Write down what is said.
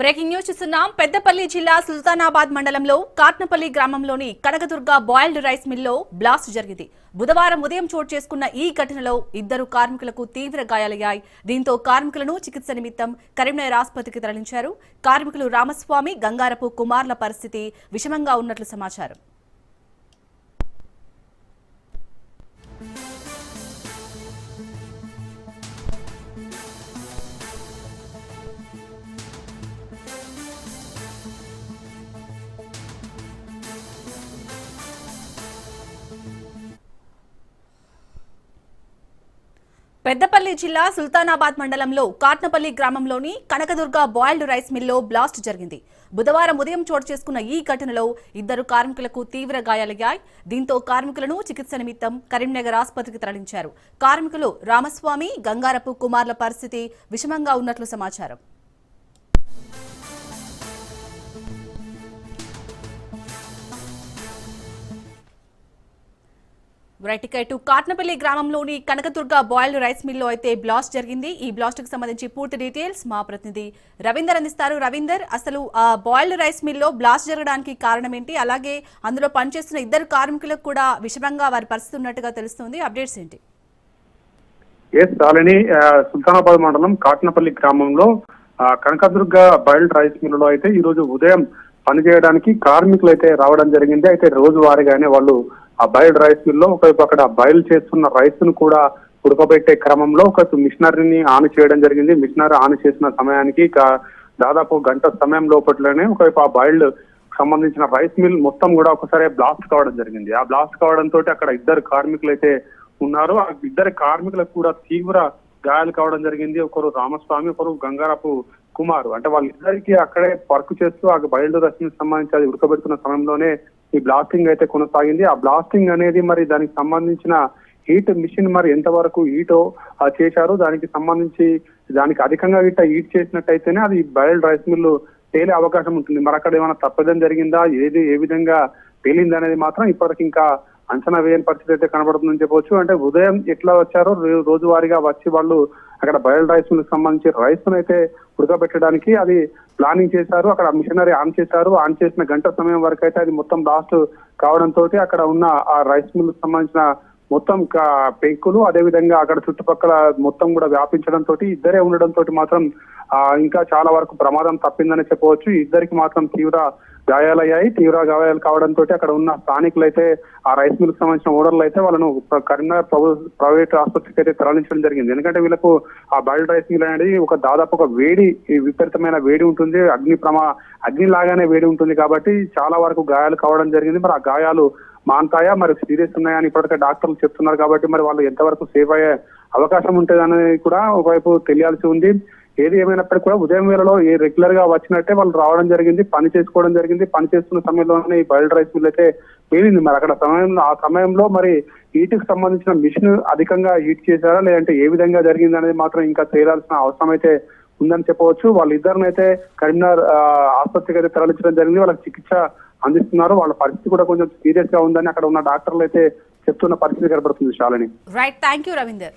Breaking news చూస్తున్నాం. పెద్దపల్లి జిల్లా సుల్తానాబాద్ మండలంలో కాట్నపల్లి గ్రామంలోని కనకదుర్గ బాయిల్డ్ రైస్ మిల్లో బ్లాస్ట్ జరిగింది. బుధవారం ఉదయం చోటు చేసుకున్న ఈ ఘటనలో ఇద్దరు కార్మికులకు తీవ్ర గాయాలయ్యాయి. దీంతో కార్మికులను చికిత్స నిమిత్తం కరీంనగర్ ఆసుపత్రికి తరలించారు. కార్మికులు రామస్వామి గంగారపు కుమార్ల పరిస్థితి విషమంగా ఉన్నట్లు సమాచారం. పెద్దపల్లి జిల్లా సుల్తానాబాద్ మండలంలో కాట్నపల్లి గ్రామంలోని కనకదుర్గ బాయిల్డ్ రైస్ మిల్లో బ్లాస్ట్ జరిగింది. బుధవారం ఉదయం చోటు చేసుకున్న ఈ ఘటనలో ఇద్దరు కార్మికులకు తీవ్ర గాయాలయ్యాయి. దీంతో కార్మికులను చికిత్స నిమిత్తం కరీంనగర్ ఆసుపత్రికి తరలించారు. కార్మికులు రామస్వామి గంగారపు కుమార్ల పరిస్థితి విషమంగా ఉన్నట్లు సమాచారం. రైట్ ఇక ఇటు కాట్నపల్లి గ్రామంలోని కనకదుర్గ బాయిల్డ్ రైస్ మిల్లో అయితే బ్లాస్ట్ జరిగింది. ఈ బ్లాస్ట్కి సంబంధించి పూర్తి డీటెయిల్స్ మా ప్రతినిధి రవీందర్ అందిస్తారు. రవీందర్ అసలు ఆ బాయిల్డ్ రైస్ మిల్లో బ్లాస్ట్ జరగడానికి కారణం ఏంటి అలాగే అందులో పనిచేస్తున్న ఇద్దరు కార్మికులకు కూడా విషమంగా వారి పరిస్థితి ఉన్నట్టుగా తెలుస్తుంది. అప్డేట్స్ ఏంటి? ఎస్ చాలని సుల్తానాబాద్ మండలం కాట్నపల్లి గ్రామంలో కనకదుర్గ బాయిల్డ్ రైస్ మిల్లులో అయితే ఈ రోజు ఉదయం పనిచేయడానికి కార్మికులు అయితే రావడం జరిగింది. అయితే రోజువారీగానే వాళ్ళు ఆ బైల్డ్ రైస్ మిల్లో ఒకవైపు అక్కడ బయలు చేస్తున్న రైస్ను కూడా ఉడకబెట్టే క్రమంలో ఒక మిషనరీని ఆన్ చేయడం జరిగింది. మిషనరీ ఆన్ చేసిన సమయానికి దాదాపు గంట సమయం లోపట్లోనే ఒకవైపు ఆ బైల్డ్ సంబంధించిన రైస్ మిల్ మొత్తం కూడా ఒకసారి బ్లాస్ట్ కావడం జరిగింది. ఆ బ్లాస్ట్ కావడంతో అక్కడ ఇద్దరు కార్మికులు అయితే ఉన్నారు. ఆ ఇద్దరు కార్మికులకు కూడా తీవ్ర గాయాలు కావడం జరిగింది. ఒకరు రామస్వామి ఒకరు గంగారపు కుమారు. అంటే వాళ్ళిద్దరికి అక్కడే వర్క్ చేస్తూ ఆ బయలు రశ్మికి సంబంధించి అది ఉడకబెడుతున్న సమయంలోనే ఈ బ్లాస్టింగ్ అయితే కొనసాగింది. ఆ బ్లాస్టింగ్ అనేది మరి దానికి సంబంధించిన హీట్ మిషన్ మరి ఎంతవరకు హీటో చేశారు దానికి సంబంధించి దానికి అధికంగా గిట్ట హీట్ చేసినట్టయితేనే అది బయల్ రైస్ మిల్లు తేలే అవకాశం ఉంటుంది. మరి అక్కడ ఏమైనా తప్పదం జరిగిందా? ఏది ఏ విధంగా తేలింది అనేది మాత్రం ఇప్పటికి ఇంకా అంచనా వేయని పరిస్థితి అయితే కనబడుతుందని చెప్పవచ్చు అంటే ఉదయం ఎట్లా వచ్చారో రోజువారీగా వచ్చి వాళ్ళు అక్కడ బయల్ రైస్ మిల్కి సంబంధించి రైస్ అయితే ఉడకబెట్టడానికి అది ప్లానింగ్ చేశారు అక్కడ మిషనరీ ఆన్ చేశారు. ఆన్ చేసిన గంట సమయం వరకు అయితే అది మొత్తం బ్లాస్ట్ కావడంతో అక్కడ ఉన్న ఆ రైస్ మిల్ సంబంధించిన మొత్తం పెంకులు అదే విధంగా అక్కడ చుట్టుపక్కల మొత్తం కూడా వ్యాపించడంతో ఇద్దరే ఉండడంతో మాత్రం ఇంకా చాలా వరకు ప్రమాదం తప్పిందని చెప్పవచ్చు. ఇద్దరికి మాత్రం తీవ్ర గాయాలయ్యాయి తీవ్ర గాయాలు కావడంతో అక్కడ ఉన్న స్థానికులు అయితే ఆ రైస్ మిల్ సంబంధించిన ఓడర్లు అయితే వాళ్ళను కరీంనగర్ ప్రైవేట్ ఆసుపత్రికి అయితే తరలించడం జరిగింది. ఎందుకంటే వీళ్ళకు ఆ బైల్డ్ రైస్ మిల్ అనేది ఒక దాదాపు ఒక వేడి విపరీతమైన వేడి ఉంటుంది. అగ్ని ప్రమా అగ్ని లాగానే వేడి ఉంటుంది కాబట్టి చాలా వరకు గాయాలు కావడం జరిగింది. మరి ఆ గాయాలు మాన్తాయా? మరి సీరియస్ ఉన్నాయా అని ఇప్పటికే డాక్టర్లు చెప్తున్నారు కాబట్టి మరి వాళ్ళు ఎంతవరకు సేవ్ అయ్యే అవకాశం ఉంటుంది అనేది కూడా ఒకవైపు తెలియాల్సి ఉంది. ఏది ఏమైనప్పటికీ కూడా ఉదయం వేళలో ఏ రెగ్యులర్గా వచ్చినట్టే వాళ్ళు రావడం జరిగింది పని చేసుకోవడం జరిగింది. పని చేస్తున్న సమయంలోనే ఈ బయల్ రైస్ మిల్ అయితే పేలింది మరి అక్కడ సమయంలో ఆ సమయంలో మరి హీట్కి సంబంధించిన మిషన్ అధికంగా హీట్ చేశారా? లేదంటే ఏ విధంగా జరిగింది అనేది మాత్రం ఇంకా తేలాల్సిన అవసరం అయితే ఉందని చెప్పవచ్చు. వాళ్ళిద్దరిని అయితే కరీంనగర్ ఆసుపత్రికి అయితే తరలించడం జరిగింది. వాళ్ళకి చికిత్స అందిస్తున్నారు. వాళ్ళ పరిస్థితి కూడా కొంచెం సీరియస్గా ఉందని అక్కడ ఉన్న డాక్టర్లు అయితే చెప్తున్న పరిస్థితి కనబడుతుంది Shalini. Right thank you Ravinder